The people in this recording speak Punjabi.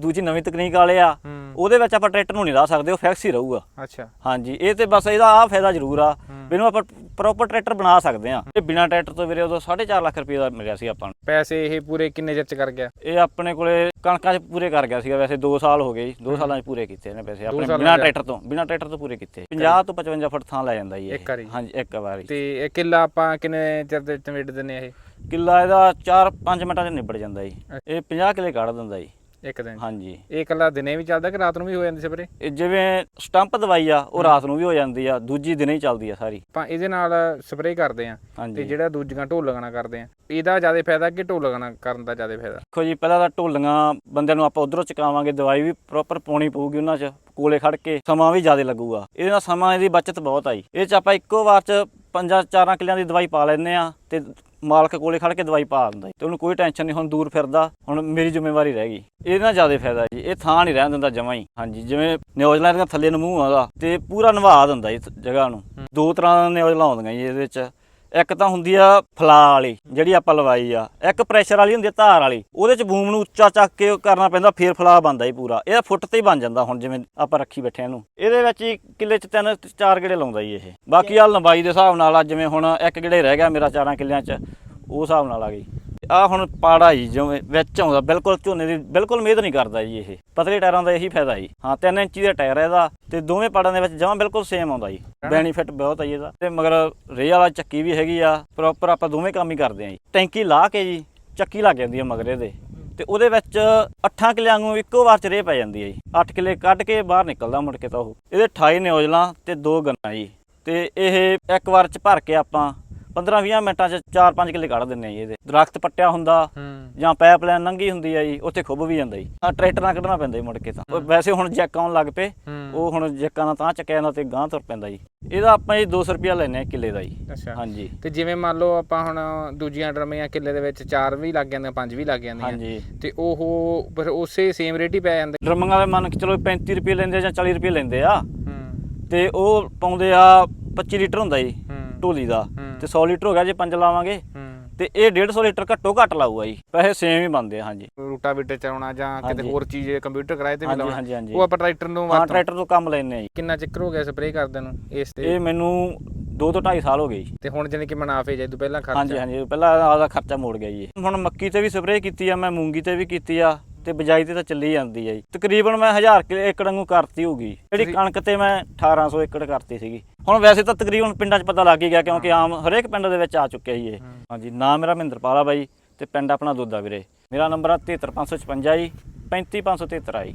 ਦੂਜੀ ਨਵੀਂ ਤਕਨੀਕ ਵਾਲੇ ਆ ਉਹਦੇ ਵਿੱਚ ਆਪਾਂ ਟਰੈਕਟਰ ਨੂੰ ਨਹੀਂ ਲਾ ਸਕਦੇ ਉਹ ਫਿਕਸ ਹੀ ਰਹੂਗਾ। ਅੱਛਾ। ਹਾਂਜੀ ਇਹ ਤੇ ਬਸ ਇਹਦਾ ਆ ਫਾਇਦਾ ਜ਼ਰੂਰ ਆ ਇਹਨੂੰ ਆਪਾਂ ਪ੍ਰੋਪਰ ਟਰੈਕਟਰ ਬਣਾ ਸਕਦੇ ਆ। ਇਹ ਬਿਨਾ ਟਰੈਕਟਰ ਤੋਂ ਵੀਰੇ ਉਦੋਂ 4.5 ਲੱਖ ਰੁਪਏ ਦਾ ਮਿਲਿਆ ਸੀ ਆਪਾਂ ਨੂੰ। ਪੈਸੇ ਇਹ ਪੂਰੇ ਕਿੰਨੇ ਚਿਰ ਚ ਕਰ ਗਿਆ? ਇਹ ਆਪਣੇ ਕੋਲੇ ਕਣਕਾਂ 'ਚ ਪੂਰੇ ਕਰ ਗਿਆ ਸੀਗਾ ਵੈਸੇ 2 ਸਾਲ ਹੋ ਗਏ ਜੀ 2 ਸਾਲਾਂ 'ਚ ਪੂਰੇ ਕੀਤੇ ਨੇ ਪੈਸੇ ਆਪਣੇ ਬਿਨਾ? ਟਰੈਕਟਰ ਤੋਂ ਬਿਨਾ ਟਰੈਕਟਰ ਤੋਂ ਪੂਰੇ ਕੀਤੇ। 50 ਤੋਂ 55 ਫੁੱਟ ਥਾਂ ਲੈ ਜਾਂਦਾ ਜੀ ਇਹ। ਇੱਕ ਵਾਰੀ? ਹਾਂਜੀ ਇੱਕ ਵਾਰੀ। ਤੇ ਇਹ ਕਿੱਲਾ ਆਪਾਂ ਕਿੰਨੇ ਚਿਰ ਦੇ ਟਮੇਟ ਦਿੰਨੇ ਆ ਇਹ? ਕਿੱਲਾ ਇਹਦਾ 4-5 ਮਿੰਟਾਂ 'ਚ ਨਿਬੜ ਜਾਂਦਾ ਜੀ। ਇਹ 50 ਕਿੱਲੇ ਕੱਢ ਦਿੰਦਾ ਜੀ। ਇੱਕ ਦਿਨ 'ਚ? ਹਾਂਜੀ। ਇਹ ਇਕੱਲਾ ਦਿਨੇ ਵੀ ਚੱਲਦਾ ਕਿ ਰਾਤ ਨੂੰ ਵੀ ਹੋ ਜਾਂਦੀ ਸਪਰੇ ਇਹ ਜਿਵੇਂ ਸਟੰਪ ਦਵਾਈ ਆ ਉਹ ਰਾਤ ਨੂੰ ਵੀ ਹੋ ਜਾਂਦੀ ਆ ਦੂਜੀ ਦਿਨੇ ਹੀ ਚੱਲਦੀ ਆ ਸਾਰੀ। ਆਪਾਂ ਇਹਦੇ ਨਾਲ ਸਪਰੇ ਕਰਦੇ ਆ ਤੇ ਹਾਂਜੀ। ਜਿਹੜਾ ਦੂਜੀਆਂ ਢੋਲਗਣਾ ਕਰਦੇ ਆ ਇਹਦਾ ਜ਼ਿਆਦਾ ਫਾਇਦਾ ਕਿ ਢੋਲਗਣਾ ਕਰਨ ਦਾ ਜ਼ਿਆਦਾ ਫਾਇਦਾ? ਦੇਖੋ ਜੀ ਪਹਿਲਾਂ ਤਾਂ ਢੋਲੀਆਂ ਬੰਦਿਆਂ ਨੂੰ ਆਪਾਂ ਉਧਰੋਂ ਚਕਾਵਾਂਗੇ ਦਵਾਈ ਵੀ ਪ੍ਰੋਪਰ ਪਾਉਣੀ ਪਊਗੀ ਉਹਨਾਂ 'ਚ ਕੋਲੇ ਖੜ ਕੇ ਸਮਾਂ ਵੀ ਜ਼ਿਆਦਾ ਲੱਗੂਗਾ। ਇਹਦੇ ਨਾਲ ਸਮਾਂ ਇਹਦੀ ਬਚਤ ਬਹੁਤ ਆਈ ਇਹ 'ਚ ਆਪਾਂ ਇੱਕੋ ਵਾਰ 'ਚ ਪੰਜਾਂ ਚਾਰਾਂ ਕਿੱਲਿਆਂ ਦੀ ਦਵਾਈ ਪਾ ਲੈਂਦੇ ਆ ਤੇ ਮਾਲਕ ਕੋਲੇ ਖੜ ਕੇ ਦਵਾਈ ਪਾ ਦਿੰਦਾ ਤੇ ਉਹਨੂੰ ਕੋਈ ਟੈਨਸ਼ਨ ਨਹੀਂ ਹੁਣ ਦੂਰ ਫਿਰਦਾ ਹੁਣ ਮੇਰੀ ਜ਼ਿੰਮੇਵਾਰੀ ਰਹਿ ਗਈ। ਇਹਦੇ ਨਾਲ ਜ਼ਿਆਦਾ ਫਾਇਦਾ ਜੀ ਇਹ ਥਾਂ ਨਹੀਂ ਰਹਿਣ ਦਿੰਦਾ ਜਮਾਂ ਹੀ। ਹਾਂਜੀ ਜਿਵੇਂ ਨਿਊਜ਼ੀਲੈਂਡ ਦਾ ਥੱਲੇ ਨੂੰ ਮੂੰਹ ਆਗਾ ਤੇ ਪੂਰਾ ਨਿਭਾ ਦਿੰਦਾ ਇਸ ਜਗ੍ਹਾ ਨੂੰ। ਦੋ ਤਰ੍ਹਾਂ ਦੀਆਂ ਨਿਊਜ਼ਲਾਂ ਆਉਂਦੀਆਂ ਜੀ ਇਹਦੇ ਵਿੱਚ। ਇੱਕ ਤਾਂ ਹੁੰਦੀ ਆ ਫਲਾ ਵਾਲੀ ਜਿਹੜੀ ਆਪਾਂ ਲਵਾਈ ਆ। ਇੱਕ ਪ੍ਰੈਸ਼ਰ ਵਾਲੀ ਹੁੰਦੀ ਆ ਧਾਰ ਵਾਲੀ। ਉਹਦੇ ਚ ਬੂਮ ਨੂੰ ਉੱਚਾ ਚੱਕ ਕੇ ਕਰਨਾ ਪੈਂਦਾ ਫੇਰ ਫਲਾ ਬੰਦਾ ਹੀ ਪੂਰਾ। ਇਹਦਾ ਫੁੱਟ ਤੇ ਹੀ ਬਣ ਜਾਂਦਾ ਹੁਣ ਜਿਵੇਂ ਆਪਾਂ ਰੱਖੀ ਬੈਠੇ ਇਹਨੂੰ। ਇਹਦੇ ਵਿੱਚ ਹੀ ਕਿੱਲੇ ਚ ਤਿੰਨ ਚਾਰ ਗੇੜੇ ਲਾਉਂਦਾ ਜੀ ਇਹ। ਬਾਕੀ ਆ ਲੰਬਾਈ ਦੇ ਹਿਸਾਬ ਨਾਲ ਆ ਜਿਵੇਂ ਹੁਣ ਇੱਕ ਗੇੜੇ ਰਹਿ ਗਿਆ ਮੇਰਾ ਚਾਰਾਂ ਕਿੱਲਿਆਂ ਚ ਉਹ ਹਿਸਾਬ ਨਾਲ ਆ ਗਈ। ਆ ਹੁਣ ਪਾੜਾ ਜੀ, ਜਿਵੇਂ ਵਿੱਚ ਆਉਂਦਾ, ਬਿਲਕੁਲ ਝੋਨੇ ਦੀ ਬਿਲਕੁਲ ਮਿਹਨਤ ਨਹੀਂ ਕਰਦਾ ਜੀ ਇਹ। ਪਤਲੇ ਟਾਇਰਾਂ ਦਾ ਇਹੀ ਫਾਇਦਾ ਜੀ। ਹਾਂ 3 ਇੰਚੀ ਦਾ ਟਾਇਰ ਇਹਦਾ ਤੇ ਦੋਵੇਂ ਪਾੜਾਂ ਦੇ ਵਿੱਚ ਜਮਾਂ ਬਿਲਕੁਲ ਸੇਮ ਆਉਂਦਾ ਜੀ। ਬੈਨੀਫਿਟ ਬਹੁਤ ਆ ਜੀ ਇਹਦਾ। ਤੇ ਮਗਰ ਰੇਹ ਵਾਲਾ ਚੱਕੀ ਵੀ ਹੈਗੀ ਆ ਪ੍ਰੋਪਰ ਆਪਾਂ ਦੋਵੇਂ ਕੰਮ ਹੀ ਕਰਦੇ ਆ ਜੀ। ਟੈਂਕੀ ਲਾ ਕੇ ਜੀ, ਚੱਕੀ ਲੱਗ ਜਾਂਦੀ ਆ ਮਗਰ ਇਹਦੇ ਤੇ ਉਹਦੇ ਵਿੱਚ 8 ਕਿੱਲਿਆਂ ਨੂੰ ਇੱਕੋ ਵਾਰ ਚ ਰੇਹ ਪੈ ਜਾਂਦੀ ਹੈ ਜੀ। 8 ਕਿੱਲੇ ਕੱਢ ਕੇ ਬਾਹਰ ਨਿਕਲਦਾ ਮੁੜ ਕੇ ਤਾਂ ਉਹ। ਇਹਦੇ 28 ਨਿਓਜਲਾਂ ਤੇ ਦੋ ਗੰਨਾ ਜੀ। ਤੇ ਇਹ ਇੱਕ ਵਾਰ ਚ ਭਰ ਕੇ ਆਪਾਂ 15-20 ਮਿੰਟਾਂ ਚ 4-5 ਕਿੱਲੇ ਕੱਢ ਦਿੰਨੇ ਆ ਜੀ ਇਹਦੇ। ਦਰਖਤ ਪੱਟਿਆ ਹੁੰਦਾ ਜਾਂ ਪਾਈਪਲਾਈਨ ਲੰਘੀ ਹੁੰਦੀ ਆ ਜੀ ਉੱਥੇ ਖੁੱਬ ਵੀ ਜਾਂਦਾ ਜੀ। ਆ ਟਰੈਕਟਰ ਨਾਲ ਕੱਢਣਾ ਪੈਂਦਾ ਜੀ ਮੁੜ ਕੇ ਤਾਂ। ਵੈਸੇ ਹੁਣ ਜੈਕ ਆਉਣ ਲੱਗ ਪਏ ਉਹ ਹੁਣ ਜੈਕਾਂ ਨਾਲ ਤਾਂ ਚੱਕਿਆ ਜਾਂਦਾ ਤੇ ਗਾਂ ਤੁਰ ਪੈਂਦਾ ਜੀ। ਇਹਦਾ ਆਪਾਂ ਜੀ 200 ਰੁਪਿਆ ਲੈਨੇ ਆ ਕਿੱਲੇ ਦਾ ਜੀ। ਅੱਛਾ। ਹਾਂਜੀ। ਤੇ ਜਿਵੇਂ ਮੰਨ ਲਓ ਆਪਾਂ ਹੁਣ ਦੂਜੀਆਂ ਡਰਮੀਆਂ ਕਿੱਲੇ ਦੇ ਵਿੱਚ ਚਾਰ ਵੀ ਲੱਗ ਜਾਂਦੀਆਂ ਪੰਜ ਵੀ ਲੱਗ ਜਾਂਦੀਆਂ। ਹਾਂਜੀ। ਤੇ ਉਹ ਫਿਰ ਉਸੇ ਸੇਮ ਰੇਟ ਹੀ ਪੈ ਜਾਂਦੇ? ਡਰਮਿੰਗ ਵਾਲੇ ਮੰਨ ਕੇ ਚਲੋ 35 ਰੁਪਏ ਲੈਂਦੇ ਜਾਂ 40 ਰੁਪਏ ਲੈਂਦੇ ਆ। ਹੂੰ। ਤੇ ਉਹ ਪਾਉਂਦੇ ਆ 25 ਲੀਟਰ ਹੁੰਦਾ ਜੀ ਢੋਲੀ ਦਾ। ਤੇ 100 ਲੀਟਰ ਹੋ ਗਿਆ ਜੇ ਪੰਜ ਲਾਵਾਂਗੇ। ਤੇ ਇਹ 150 ਲੀਟਰ ਘੱਟੋ ਘੱਟ ਲਾਊਗਾ ਜੀ। ਪੈਸੇ ਸੇਮ ਹੀ ਬਣਦੇ ਆ ਹਾਂਜੀ। ਰੂਟਾਵੀਟਰ ਚਲਾਉਣਾ ਜਾਂ ਕਿਤੇ। ਹੋਰ ਚੀਜ਼ ਕੰਪਿਊਟਰ ਕਿਰਾਏ ਤੇ ਵੀ ਲਾਉਣਾ। ਹਾਂਜੀ, ਹਾਂਜੀ। ਉਹ ਆਪਾਂ ਟਰੈਕਟਰ ਨੂੰ ਹਾਂ ਟਰੈਕਟਰ ਤੋਂ ਕੰਮ ਲੈਨੇ ਆ ਜੀ। ਕਿੰਨਾ ਚੱਕਰ ਹੋ ਗਿਆ ਸਪਰੇਅ ਕਰਦੇ ਨੂੰ ਇਸ ਤੇ? ਇਹ ਮੈਨੂੰ 2 ਤੋਂ 2.5 ਸਾਲ ਹੋ ਗਏ ਜੀ। ਤੇ ਹੁਣ ਜਾਨੀ ਕਿ ਮੁਨਾਫੇ ਜੇ ਤੋਂ ਪਹਿਲਾਂ ਖਰਚਾ? ਹਾਂਜੀ ਹਾਂਜੀ। ਪਹਿਲਾਂ ਆਦਾ ਖਰਚਾ ਮੋੜ ਗਿਆ ਜੀ। ਹੁਣ ਮੱਕੀ ਤੇ ਵੀ ਸਪਰੇਅ ਕੀਤੀ ਆ ਮੈਂ ਮੂੰਗੀ ਤੇ ਵੀ ਕੀਤੀ ਆ। ਤੇ ਬਜਾਈ ਤੇ ਤਾਂ ਚੱਲੀ ਜਾਂਦੀ ਆ ਜੀ। ਤਕਰੀਬਨ ਮੈਂ 1000 ਕਿਲੇ ਏਕੜ ਨੂੰ ਕਰਤੀ ਹੋਗੀ ਜਿਹੜੀ ਕਣਕ ਤੇ ਮੈਂ 1800 ਏਕੜ ਕਰਤੀ ਸੀਗੀ। ਹੁਣ ਵੈਸੇ ਤਾਂ ਤਕਰੀਬਨ ਪਿੰਡਾਂ 'ਚ ਪਤਾ ਲੱਗ ਹੀ ਗਿਆ ਕਿਉਂਕਿ ਆਮ ਹਰੇਕ ਪਿੰਡ ਦੇ ਵਿੱਚ ਆ ਚੁੱਕਿਆ ਜੀ ਇਹ। ਹਾਂਜੀ ਨਾਮ ਮੇਰਾ ਮਹਿੰਦਰਪਾਲ ਆ ਬਾਈ ਤੇ ਪਿੰਡ ਆਪਣਾ ਦੋਦਾ ਵੀਰੇ। ਮੇਰਾ ਨੰਬਰ ਆ 73556 ਜੀ 35573 ਆ ਜੀ।